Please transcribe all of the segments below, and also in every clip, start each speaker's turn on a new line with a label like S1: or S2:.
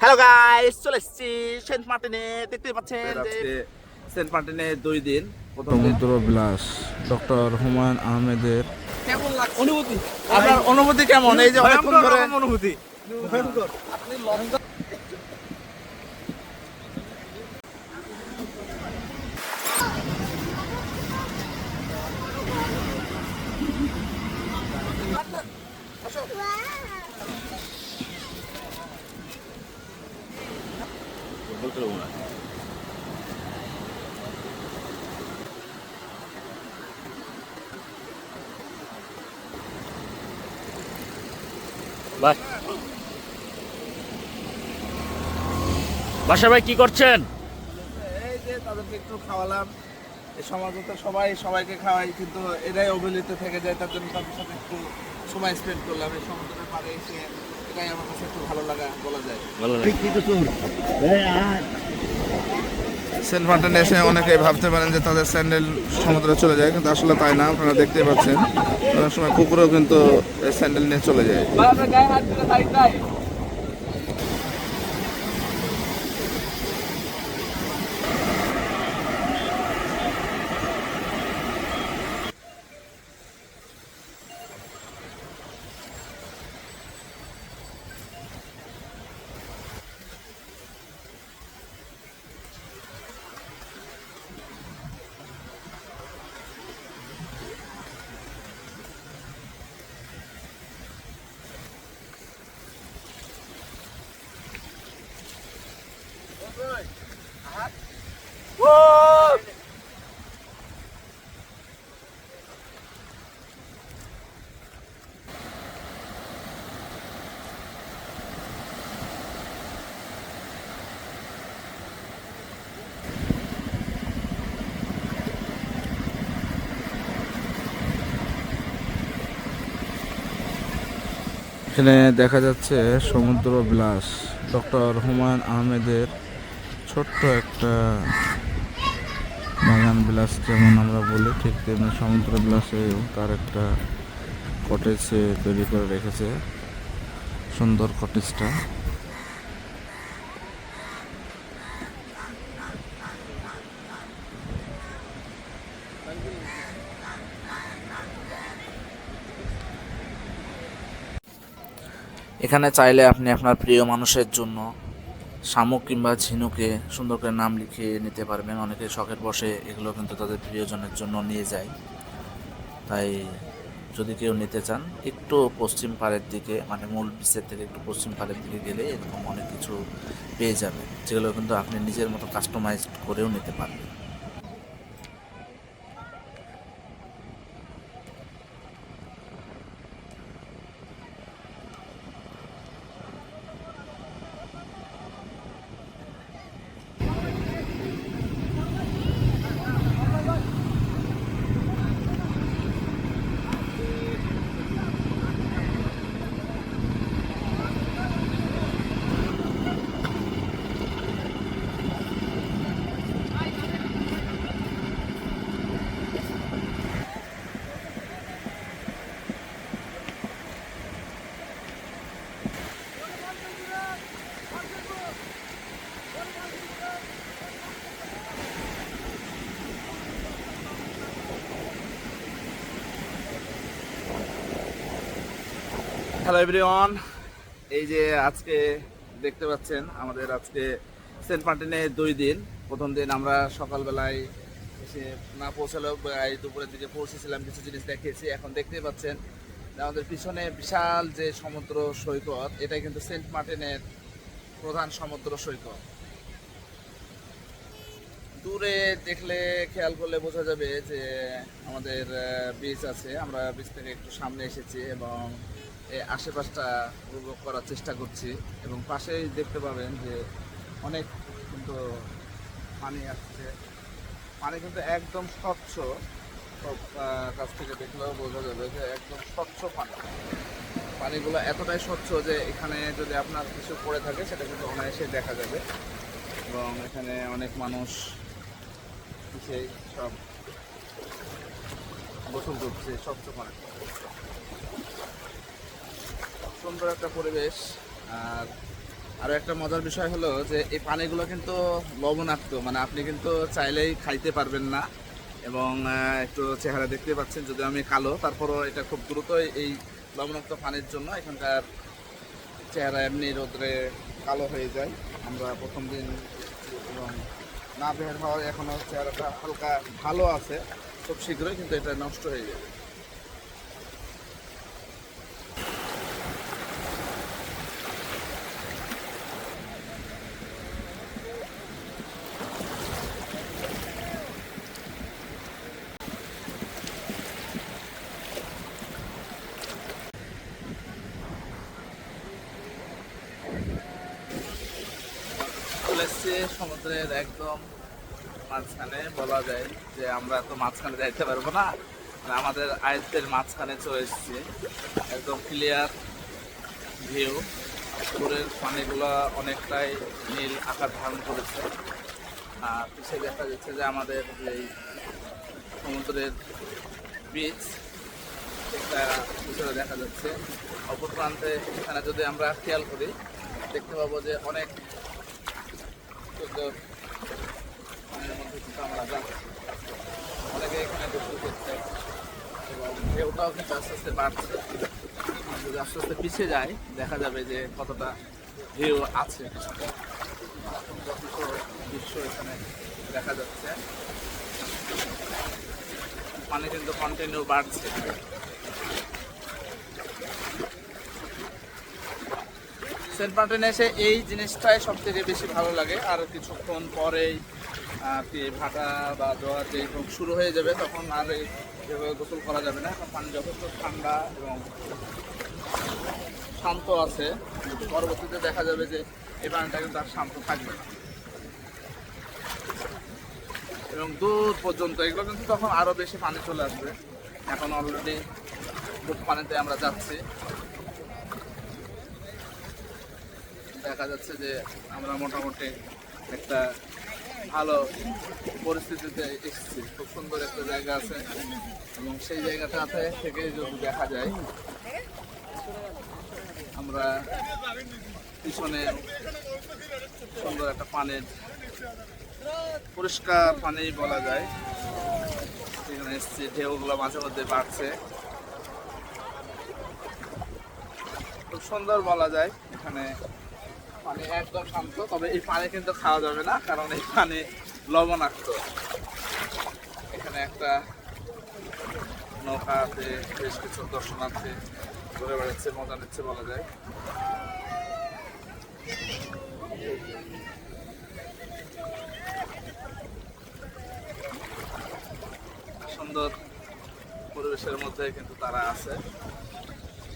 S1: Hello guys চলে এসেছি Saint মার্টিনে। দেখতে পাচ্ছেন যে
S2: সেন্ট মার্টিনে দুই দিন। প্রথম দিন
S3: সমুদ্র বিলাস ডক্টর হুমায়ুন আহমেদের
S1: কেমন লাগছে?
S2: অনুভূতি?
S1: আপনার অনুভূতি কেমন? এই যে অনেকক্ষণ ধরে
S2: অনুভূতি। অনুভূতি
S1: আপনি লন্ডন
S4: বাসা ভাই কি করছেন?
S2: এই যে তাদেরকে একটু খাওয়ালাম। এই সমাজে তো সবাই সবাইকে খাওয়াই কিন্তু এরাই অবহেলিত থেকে যায় তার জন্য তাদের সাথে একটু সময় স্পেন্ড করলাম। এই সমুদ্রের পাড়ে এসে এটাই আমার কাছে একটু ভালো লাগা বলা যায়।
S3: সেন্ট মার্টিনে এসে অনেকে ভাবতে পারেন যে তাদের স্যান্ডেল সমুদ্রে চলে যায়, কিন্তু আসলে তাই না, আপনারা দেখতে পাচ্ছেন। অনেক সময় কুকুরও কিন্তু স্যান্ডেল নিয়ে চলে যায়। এখানে দেখা যাচ্ছে সমুদ্র বিলাস। ডক্টর হুমায়ুন আহমেদের ছোট্ট একটা বাগান বিলাস যেমন আমরা বলি, ঠিক তেমনি সমুদ্র বিলাসে তার একটা কটেজ তৈরি করে রেখেছে। সুন্দর কটেজটা
S4: এখানে চাইলে আপনি আপনার প্রিয় মানুষের জন্য শামুক কিংবা ঝিনুকে সুন্দর করে নাম লিখিয়ে নিতে পারবেন। অনেকে শখের বসে এগুলো কিন্তু তাদের প্রিয়জনের জন্য নিয়ে যায়। তাই যদি কেউ নিতে চান, একটু পশ্চিম পাড়ের দিকে মানে মূল বিচের থেকে একটু পশ্চিম পাড়ের দিকে গেলে এরকম অনেক কিছু পেয়ে যাবেন, যেগুলো কিন্তু আপনি নিজের মতো কাস্টমাইজ করেও নিতে পারবেন।
S2: হ্যালো এভরিওয়ান এই যে আজকে দেখতে পাচ্ছেন, আমাদের আজকে সেন্ট মার্টিনে দুই দিন। প্রথম দিন আমরা সকালবেলায় এসে না পৌঁছালেও দুপুরের দিকে পৌঁছেছিলাম, কিছু জিনিস দেখিয়েছি। এখন দেখতেই পাচ্ছেন, আমাদের পিছনে বিশাল যে সমুদ্র সৈকত এটাই কিন্তু সেন্ট মার্টিনের প্রধান সমুদ্র সৈকত। দূরে দেখলে খেয়াল করলে বোঝা যাবে যে আমাদের বিচ আছে। আমরা বিচ থেকে একটু সামনে এসেছি এবং আশেপাশটা উপভোগ করার চেষ্টা করছি এবং পাশেই দেখতে পাবেন যে অনেক কিন্তু পানি আসছে। পানি কিন্তু একদম স্বচ্ছ। সব কাছ থেকে দেখলেও বোঝা যাবে যে একদম স্বচ্ছ পানি। পানিগুলো এতটাই স্বচ্ছ যে এখানে যদি আপনার কিছু পড়ে থাকে, সেটা কিন্তু অনায়াসে দেখা যাবে। এবং এখানে অনেক মানুষ সেই সব গোসল করছে স্বচ্ছ পানি। সুন্দর একটা পরিবেশ। আর আরও একটা মজার বিষয় হলো যে এই পানিগুলো কিন্তু লবণাক্ত মানে আপনি কিন্তু চাইলেই খাইতে পারবেন না। এবং একটু চেহারা দেখতে পাচ্ছেন যদি আমি কালো, তারপরও এটা খুব দ্রুত এই লবণাক্ত পানির জন্য এখানকার চেহারা এমনি রোদ্রে কালো হয়ে যায়। আমরা প্রথম দিন এবং না বের হওয়ার এখনও চেহারাটা হালকা ভালো আছে, খুব শীঘ্রই কিন্তু এটা নষ্ট হয়ে যাবে। এসছে সমুদ্রের একদম মাঝখানে বলা যায় যে আমরা তো মাঝখানে যাইতে পারব না। মানে আমাদের আয়ত্তের মাঝখানে চলে এসছে। একদম ক্লিয়ার ভিউ দূরের পানিগুলো অনেকটাই নীল আকার ধারণ করেছে। আর পিছিয়ে দেখা যাচ্ছে যে আমাদের যেই সমুদ্রের এটা পিছনে দেখা যাচ্ছে। অপর প্রান্তে এখানে যদি আমরা খেয়াল করি, দেখতে পাবো যে অনেক আমরা যাচ্ছি এখানে গোসল এবং ঢেউটাও কিন্তু আস্তে আস্তে বাড়ছে। আস্তে আস্তে পিছিয়ে যায়, দেখা যাবে যে কতটা ঢেউ আছে। যথেষ্ট দৃশ্য এখানে দেখা যাচ্ছে। পানি কিন্তু কন্টিনিউ বাড়ছে। সেন্ট মার্টিনে এসে এই জিনিসটাই সব থেকে বেশি ভালো লাগে। আর কিছুক্ষণ পরেই ভাটা বা জোয়ার যেই হোক শুরু হয়ে যাবে, তখন আর এই যেভাবে গোসল করা যাবে না। এখন পানি যথেষ্ট ঠান্ডা এবং শান্ত আছে। পরবর্তীতে দেখা যাবে যে এই পানিটা কিন্তু আর শান্ত থাকবে না। এবং দূর পর্যন্ত, এগুলো কিন্তু তখন আরও বেশি পানি চলে আসবে। এখন অলরেডি পানিতে আমরা যাচ্ছি। দেখা যাচ্ছে যে আমরা মোটামুটি একটা ভালো পরিস্থিতিতে এসেছি। খুব সুন্দর একটা জায়গা আছে এবং সেই জায়গাটাতে থেকে যদি দেখা যায়, আমরা পিছনে সুন্দর একটা পানির, পরিষ্কার পানি বলা যায়। সেখানে এসছি, ঢেউগুলো মাঝে মধ্যে বাড়ছে। খুব সুন্দর বলা যায় এখানে। পানি একদম শান্ত, তবে এই পানি কিন্তু খাওয়া যাবে না, কারণ এই পানি লবণাক্ত। এখানে একটা নৌকা আছে, বেশ কিছু দর্শনার্থী ঘুরে বেড়াচ্ছে, মজা নিচ্ছে বলা যায়। সুন্দর পরিবেশের মধ্যে কিন্তু তারা আছে।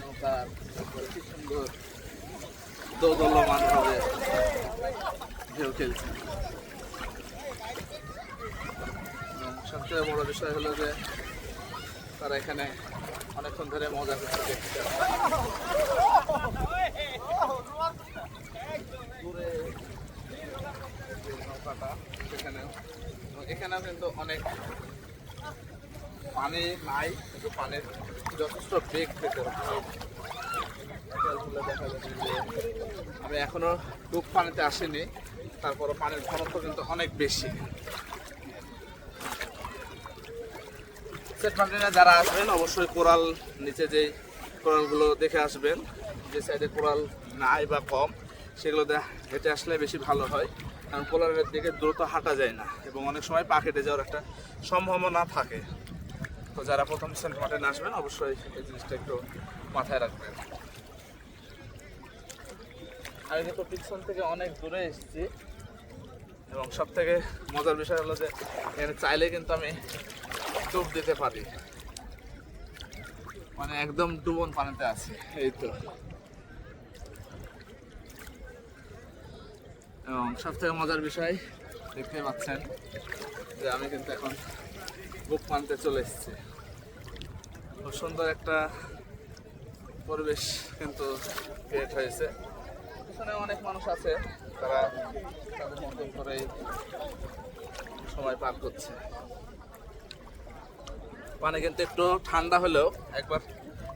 S2: নৌকার কি সুন্দর দোদলমান ভাবে ঢেউ খেলছে সবচেয়ে বড় বিষয় হলো যে, তারা এখানে অনেকক্ষণ ধরে মজা করছে দেখতে সেখানেও। এখানেও কিন্তু অনেক পানি নাই, কিন্তু পানির যথেষ্ট বেগ পেতে হচ্ছে খেয়ালগুলো দেখা যাচ্ছে যে আমি এখনও ডুব পানিতে আসিনি। তারপরও পানির ঘনত্ব কিন্তু অনেক বেশি। সেট যারা আসবেন, অবশ্যই কোরাল নিচে যে কোরালগুলো দেখে আসবেন, যে সাইডে কোরাল নাই বা কম, সেগুলো হেঁটে আসলে বেশি ভালো হয়। কারণ কোরালের দিকে দ্রুত হাঁটা যায় না এবং অনেক সময় পা কেটে যাওয়ার একটা সম্ভাবনা থাকে। তো যারা প্রথম সেন্ট মার্টিন আসবেন, অবশ্যই এই জিনিসটা একটু মাথায় রাখবেন। আমি কিন্তু পিছন থেকে অনেক দূরে এসেছি। এবং সব থেকে মজার বিষয় হলো যে, এখানে চাইলে কিন্তু আমি ডুব দিতে পারি। মানে একদম ডুবন পানিতে আছে, এই তো। এবং সব থেকে মজার বিষয় দেখতে পাচ্ছেন যে, আমি কিন্তু এখন বুক পানিতে চলে এসেছি। খুব সুন্দর একটা পরিবেশ কিন্তু ক্রিয়েট হয়েছে। পিছনে অনেক মানুষ আছে, তারা তাদের মতো করে সময় পার করছে। পানি কিন্তু একটু ঠান্ডা হলেও একবার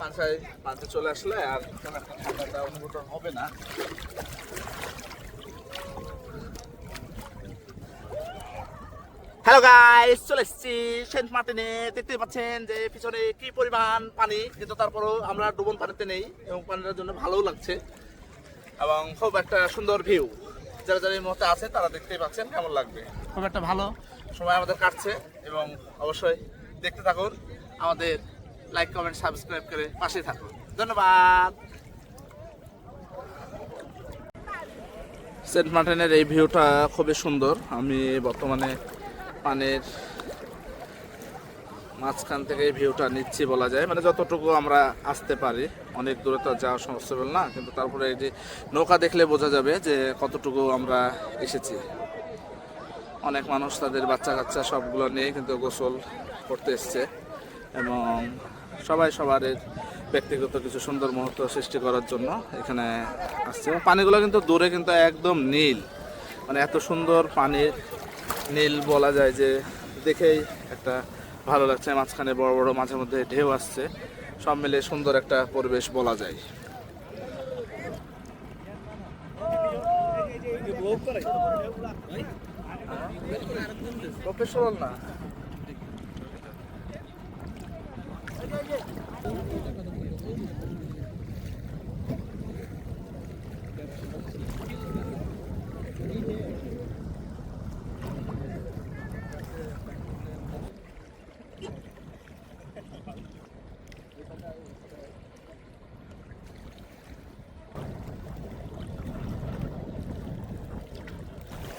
S2: পানসায় পানিতে চলে আসলে আর ঠান্ডাটা অনুভূত হবে না।
S5: হ্যালো গাই চলে এসেছি সেন্ট মার্টিনে। দেখতে পাচ্ছেন যে পিছনে কি পরিমাণ পানি, কিন্তু তারপরেও আমরা ডুবন পানিতে নেই এবং পানিটার জন্য ভালোও লাগছে। এবং খুব একটা সুন্দর ভিউ। যারা যারা এই মুহূর্তে আছে তারা দেখতেই পাচ্ছেন কেমন লাগবে। খুব একটা ভালো। সময় আমাদের কাটছে এবং অবশ্যই দেখতে থাকুন। আমাদের লাইক কমেন্ট সাবস্ক্রাইব করে পাশে থাকুন। ধন্যবাদ।
S2: সেন্ট মার্টিনের এই ভিউটা খুবই সুন্দর। আমি বর্তমানে পানির মাঝখান থেকে ভিউটা নিচ্ছি বলা যায়। মানে যতটুকু আমরা আসতে পারি, অনেক দূরে তো যাওয়া সম্ভব না, কিন্তু তারপরে এই যে নৌকা দেখলে বোঝা যাবে যে কতটুকু আমরা এসেছি। অনেক মানুষ তাদের বাচ্চা কাচ্চা সবগুলো নিয়ে কিন্তু গোসল করতে এসছে এবং সবাই সবার ব্যক্তিগত কিছু সুন্দর মুহূর্ত সৃষ্টি করার জন্য এখানে আসছে। এবং পানিগুলো কিন্তু দূরে কিন্তু একদম নীল। মানে এত সুন্দর পানির নীল বলা যায় যে দেখেই একটা ভালো লাগছে, মাঝখানে বড় বড় মাঝে মধ্যে ঢেউ আসছে। সব মিলে সুন্দর একটা পরিবেশ বলা যায়। না।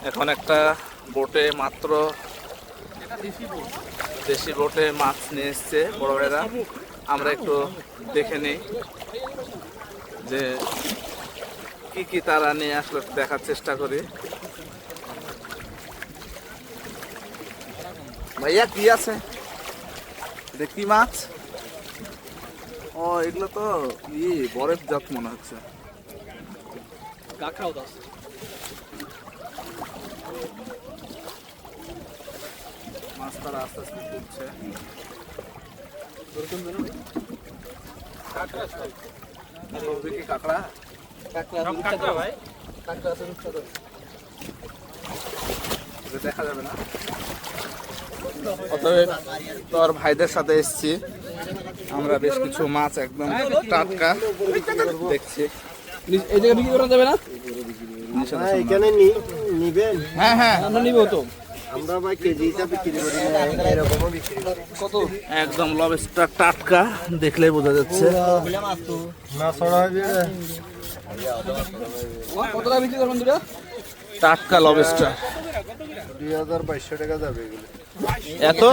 S2: এখন একটা বোটে মাত্র দেশি বোটে মাছ নিয়ে এসছে, বড় আমরা একটু দেখে নিই যে কি কি তারা নিয়ে আসলে, দেখার চেষ্টা করি। ভাইয়া, কি আছে? এটা কি মাছ? ও এগুলো তো ই বরফ জাত মনে হচ্ছে। মাছ তারা আস্তে আস্তে তুলছে সবজি কি কাঁকড়া? এটা দেখা যাবে না? অতএব তোর ভাইদের সাথে এসেছি। আমরা বেশ কিছু মাছ একদম টাটকা দেখছি।
S3: এই জায়গায় বিক্রি করা যাবে না?
S6: এখানে নিবেন?
S2: হ্যাঁ হ্যাঁ।
S3: আমরা নিব তো।
S6: আমরা ভাই কেজি হিসাবে বিক্রি করি। এরকমও বিক্রি করি।
S3: কত?
S2: একদম লবস্টার টাটকা দেখলেই বোঝা যাচ্ছে।
S6: না ছড়া হবে
S3: কত টাকা বিক্রি করবেন দুটা?
S2: টাটকা লবস্টার।
S6: দুই হাজার বাইশশো টাকা যাবে এগুলো।
S2: এত?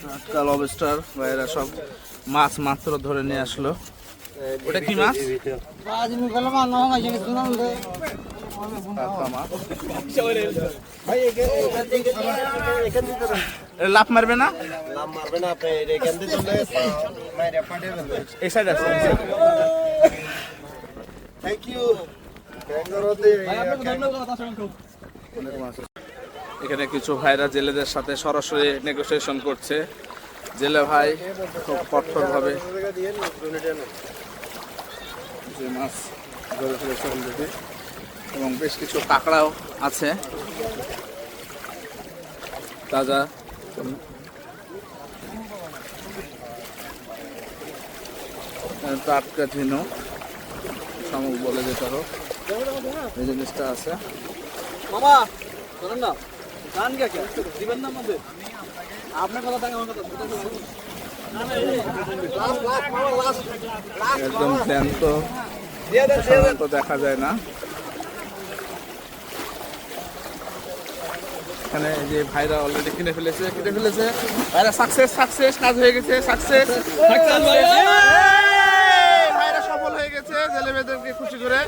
S2: টাটকা লবস্টার ভাইয়েরা সব মাছ মাত্র ধরে নিয়ে আসলো। ওটা কি মাছ? লাভ মারবে না?
S6: থ্যাংক ইউ
S2: এখানে কিছু ভাইরা জেলেদের সাথে সরাসরি নেগোসিয়েশন করছে। জেলে ভাই খুব কঠোরভাবে যে মাছ ধরে এবং বেশ কিছু কাঁকড়াও আছে। তাজা। টাটকা ঝিনুক শামুক বলে যেটা হোক। এই জিনিসটা আছে।
S3: মামা শোনেন না গান কে কে? দিবেন না আমাদের? আপনার কথা থাকে আমার কথা
S2: একদম জ্যান্ত সাধারণত দেখা যায় না। এখানে যে ভাইরা অলরেডি কিনে ফেলেছে কিনে ফেলেছে। ভাইরা সাকসেস সাকসেস কাজ হয়ে গেছে সাকসেস ভাইরা সফল হয়ে গেছে জেলে মেয়েদেরকে খুশি করে।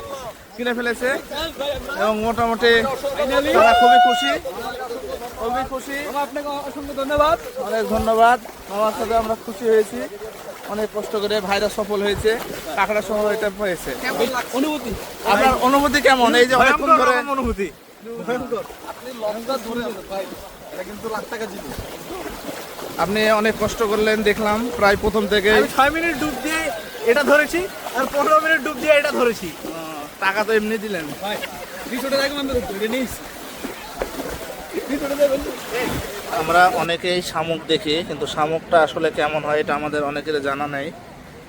S2: কিনে ফেলেছে এবং মোটামুটি তারা খুবই খুশি। খুবই খুশি।
S3: আপনাকে অসংখ্য ধন্যবাদ
S2: অনেক ধন্যবাদ। আমার সাথে আমরা খুশি হয়েছি। অনেক কষ্ট করে ভাইরা সফল হয়েছে। কাঁকড়া সহ এটা হয়েছে।
S3: অনুভূতি
S2: আপনার অনুভূতি কেমন? এই যে অনেকক্ষণ ধরে
S5: অনুভূতি।
S3: আপনি
S2: অনেক কষ্ট করলেন দেখলাম প্রায় প্রথম থেকে।
S5: ছয় মিনিট ডুব দিয়ে এটা ধরেছি আর পনেরো মিনিট ডুব দিয়ে এটা ধরেছি।
S2: টাকা তো এমনি দিলেন।
S3: ভাই
S2: আমরা অনেকেই শামুক দেখি কিন্তু শামুকটা আসলে কেমন হয় এটা আমাদের অনেকের জানা নেই।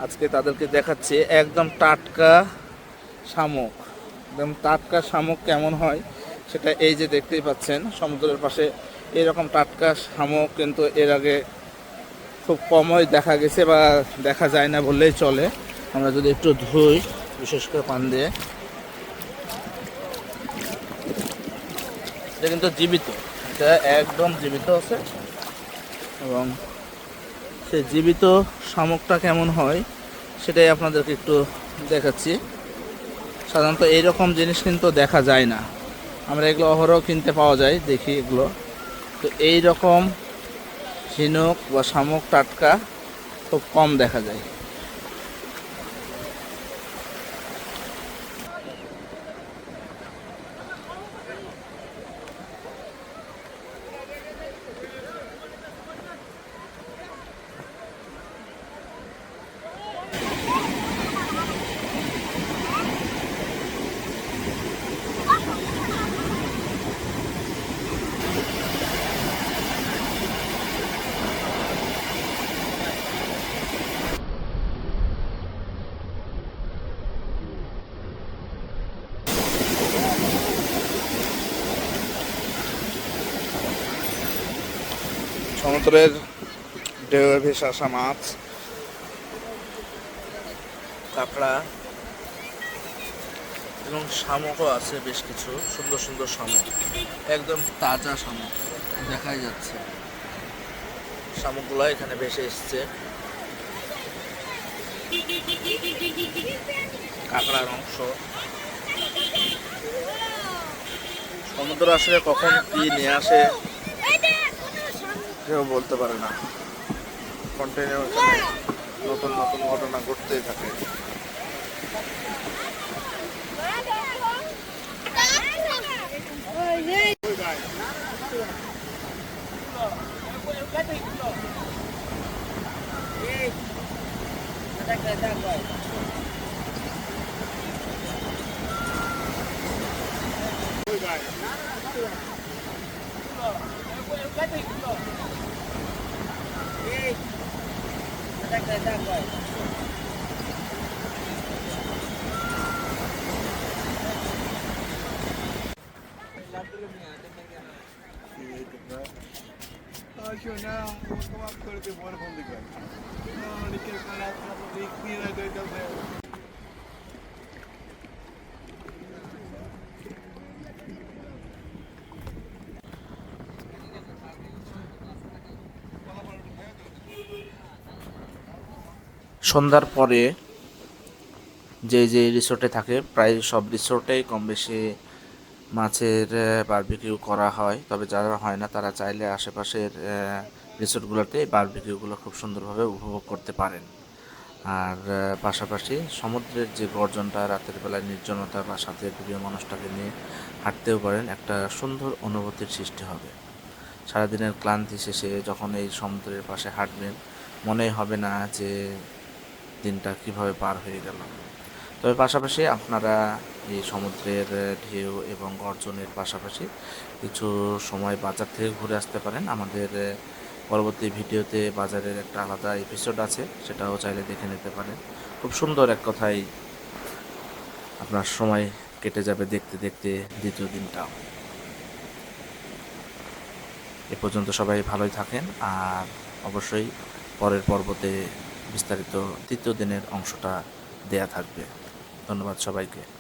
S2: আজকে তাদেরকে দেখাচ্ছি একদম টাটকা শামুক। একদম টাটকা শামুক কেমন হয় সেটা এই যে দেখতেই পাচ্ছেন সমুদ্রের পাশে এরকম টাটকা শামুক কিন্তু এর আগে খুব কমই দেখা গেছে বা দেখা যায় না বললেই চলে। আমরা যদি একটু ধুই বিশেষ করে পান দিয়ে। এটা কিন্তু জীবিত। এটা একদম জীবিত আছে। এবং সে জীবিত শামুকটা কেমন হয়, সেটাই আপনাদেরকে একটু দেখাচ্ছি। সাধারণত এইরকম জিনিস কিন্তু দেখা যায় না। আমরা এগুলো অহরহ কিনতে পাওয়া যায়, দেখি এগুলো। তো এই রকম ঝিনুক বা শামুক টাটকা খুব কম দেখা যায়। সমুদ্রের ঢেউয়ে ভেসে আসা মাছ, কাঁকড়া এবং শামুকও আছে বেশ কিছু, সুন্দর সুন্দর শামুক, একদম তাজা শামুক দেখাই যাচ্ছে। শামুকগুলো এখানে ভেসে এসছে। কাঁকড়ার অংশ। সমুদ্র আসলে কখন কি নিয়ে আসে কেউ বলতে পারে না কন্টিনিউ নতুন নতুন ঘটনা ঘটতেই থাকে
S3: Come up to the water from the ground. No, you can't come out from clear. I don't know.
S4: সন্ধ্যার পরে যে যে রিসোর্টে থাকে, প্রায় সব রিসোর্টেই কম বেশি মাছের বারবিকিউ করা হয়। তবে যারা হয় না, তারা চাইলে আশেপাশের রিসোর্টগুলোতে বারবিকিউগুলো খুব সুন্দরভাবে উপভোগ করতে পারেন। আর পাশাপাশি সমুদ্রের যে গর্জনটা, রাতের বেলায় নির্জনতা বা সাথে প্রিয় মানুষটাকে নিয়ে হাঁটতেও পারেন, একটা সুন্দর অনুভূতির সৃষ্টি হবে। সারাদিনের ক্লান্তি শেষে যখন এই সমুদ্রের পাশে হাঁটবেন, মনেই হবে না যে দিনটা কীভাবে পার হয়ে গেল। তবে পাশাপাশি আপনারা এই সমুদ্রের ঢেউ এবং গর্জনের পাশাপাশি কিছু সময় বাজার থেকে ঘুরে আসতে পারেন। আমাদের পরবর্তী ভিডিওতে বাজারের একটা আলাদা এপিসোড আছে, সেটাও চাইলে দেখে নিতে পারেন। খুব সুন্দর এক কথায় আপনার সময় কেটে যাবে দেখতে দেখতে দ্বিতীয় দিনটাও। এ পর্যন্ত সবাই ভালোই থাকেন, আর অবশ্যই পরের পর্বতে বিস্তারিত তৃতীয় দিনের অংশটা দেয়া থাকবে। ধন্যবাদ সবাইকে।